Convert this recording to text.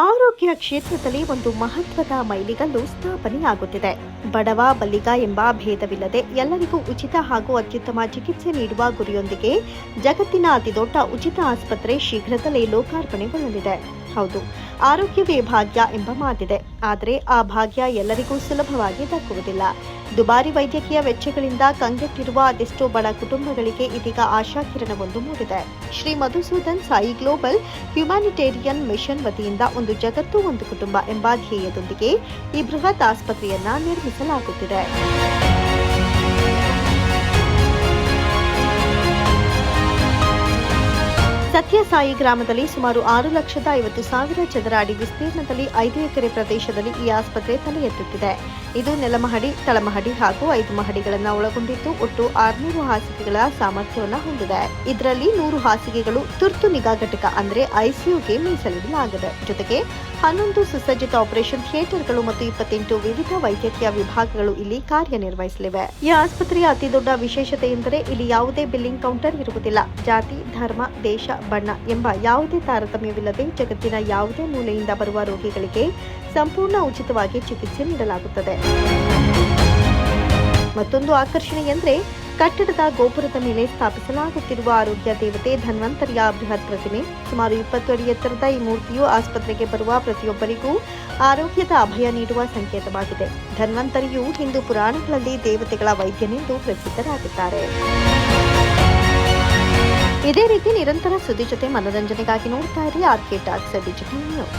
ಆರೋಗ್ಯ ಕ್ಷೇತ್ರದಲ್ಲಿ ಒಂದು ಮಹತ್ವದ ಮೈಲಿಗಲ್ಲು ಸ್ಥಾಪನೆಯಾಗುತ್ತಿದೆ. ಬಡವ ಬಲ್ಲಿಗ ಎಂಬ ಭೇದವಿಲ್ಲದೆ ಎಲ್ಲರಿಗೂ ಉಚಿತ ಹಾಗೂ ಅತ್ಯುತ್ತಮ ಚಿಕಿತ್ಸೆ ನೀಡುವ ಗುರಿಯೊಂದಿಗೆ ಜಗತ್ತಿನ ಅತಿದೊಡ್ಡ ಉಚಿತ ಆಸ್ಪತ್ರೆ ಶೀಘ್ರದಲ್ಲೇ ಲೋಕಾರ್ಪಣೆಗೊಳ್ಳಲಿದೆ. ಹೌದು, ಆರೋಗ್ಯವೇ ಭಾಗ್ಯ ಎಂಬ ಮಾತಿದೆ. ಆದರೆ ಆ ಭಾಗ್ಯ ಎಲ್ಲರಿಗೂ ಸುಲಭವಾಗಿ ದಕ್ಕುವುದಿಲ್ಲ. ದುಬಾರಿ ವೈದ್ಯಕೀಯ ವೆಚ್ಚಗಳಿಂದ ಕಂಗೆಟ್ಟಿರುವ ಅದೆಷ್ಟೋ ಬಡ ಕುಟುಂಬಗಳಿಗೆ ಇದೀಗ ಆಶಾಕಿರಣವೊಂದು ಮೂಡಿದೆ. Shri Madhusudan Sai global humanitarian mission ವತಿಯಿಂದ ಒಂದು ಜಗತ್ತು, ಒಂದು ಕುಟುಂಬ ಎಂಬ ಧ್ಯೇಯದೊಂದಿಗೆ ಈ ಬೃಹತ್ ಆಸ್ಪತ್ರೆಯನ್ನ ನಿರ್ಮಿಸಲಾಗುತ್ತಿದೆ. ಸತ್ಯಸಾಯಿ ಗ್ರಾಮದಲ್ಲಿ ಸುಮಾರು ಆರು ಲಕ್ಷದ ಐವತ್ತು ಸಾವಿರ ಚದರ ಅಡಿ ವಿಸ್ತೀರ್ಣದಲ್ಲಿ ಐದು ಎಕರೆ ಪ್ರದೇಶದಲ್ಲಿ ಈ ಆಸ್ಪತ್ರೆ ತಲೆ ಎತ್ತುತ್ತಿದೆ ಇದು ನೆಲಮಹಡಿ, ತಳಮಹಡಿ ಹಾಗೂ ಐದು ಮಹಡಿಗಳನ್ನು ಒಳಗೊಂಡಿದ್ದು ಒಟ್ಟು ಆರುನೂರು ಹಾಸಿಗೆಗಳ ಸಾಮರ್ಥ್ಯವನ್ನು ಹೊಂದಿದೆ. ಇದರಲ್ಲಿ ನೂರು ಹಾಸಿಗೆಗಳು ತುರ್ತು ನಿಗಾ ಘಟಕ ಅಂದರೆ ಐಸಿಯುಗೆ ಮೀಸಲಿಡಲಾಗಿದೆ. ಜೊತೆಗೆ ಹನ್ನೊಂದು ಸುಸಜ್ಜಿತ ಆಪರೇಷನ್ ಥಿಯೇಟರ್ಗಳು ಮತ್ತು ಇಪ್ಪತ್ತೆಂಟು ವಿವಿಧ ವೈದ್ಯಕೀಯ ವಿಭಾಗಗಳು ಇಲ್ಲಿ ಕಾರ್ಯನಿರ್ವಹಿಸಲಿವೆ. ಈ ಆಸ್ಪತ್ರೆಯ ಅತಿದೊಡ್ಡ ವಿಶೇಷತೆ ಎಂದರೆ ಇಲ್ಲಿ ಯಾವುದೇ ಬಿಲ್ಲಿಂಗ್ ಕೌಂಟರ್ ಇರುವುದಿಲ್ಲ. ಜಾತಿ, ಧರ್ಮ, ದೇಶ, ಬಣ್ಣ ಎಂಬ ಯಾವುದೇ ತಾರತಮ್ಯವಿಲ್ಲದೆ ಜಗತ್ತಿನ ಯಾವುದೇ ಮೂಲೆಯಿಂದ ಬರುವ ರೋಗಿಗಳಿಗೆ ಸಂಪೂರ್ಣ ಉಚಿತವಾಗಿ ಚಿಕಿತ್ಸೆ ನೀಡಲಾಗುತ್ತದೆ. ಮತ್ತೊಂದು ಆಕರ್ಷಣೆ ಎಂದರೆ ಕಟ್ಟಡದ ಗೋಪುರದ ಮೇಲೆ ಸ್ಥಾಪಿಸಲಾಗುತ್ತಿರುವ ಆರೋಗ್ಯ ದೇವತೆ ಧನ್ವಂತರಿಯ ಬೃಹತ್ ಪ್ರತಿಮೆ. ಸುಮಾರು ಇಪ್ಪತ್ತು ಅಡಿ ಎತ್ತರದ ಈ ಮೂರ್ತಿಯು ಆಸ್ಪತ್ರೆಗೆ ಬರುವ ಪ್ರತಿಯೊಬ್ಬರಿಗೂ ಆರೋಗ್ಯದ ಅಭಯ ನೀಡುವ ಸಂಕೇತವಾಗಿದೆ. ಧನ್ವಂತರಿಯು ಹಿಂದೂ ಪುರಾಣಗಳಲ್ಲಿ ದೇವತೆಗಳ ವೈದ್ಯನೆಂದು ಪ್ರಸಿದ್ಧರಾಗಿದ್ದಾರೆ. ಇದೇ ರೀತಿ ನಿರಂತರ ಸುದ್ದಿ ಜೊತೆ ಮನೋರಂಜನೆಗಾಗಿ ನೋಡ್ತಾ ಇರಿ ಆರ್ಕೆ ಟಾಕ್ಸ್ ಡಿಜಿಟಲ್ ನ್ಯೂಸ್.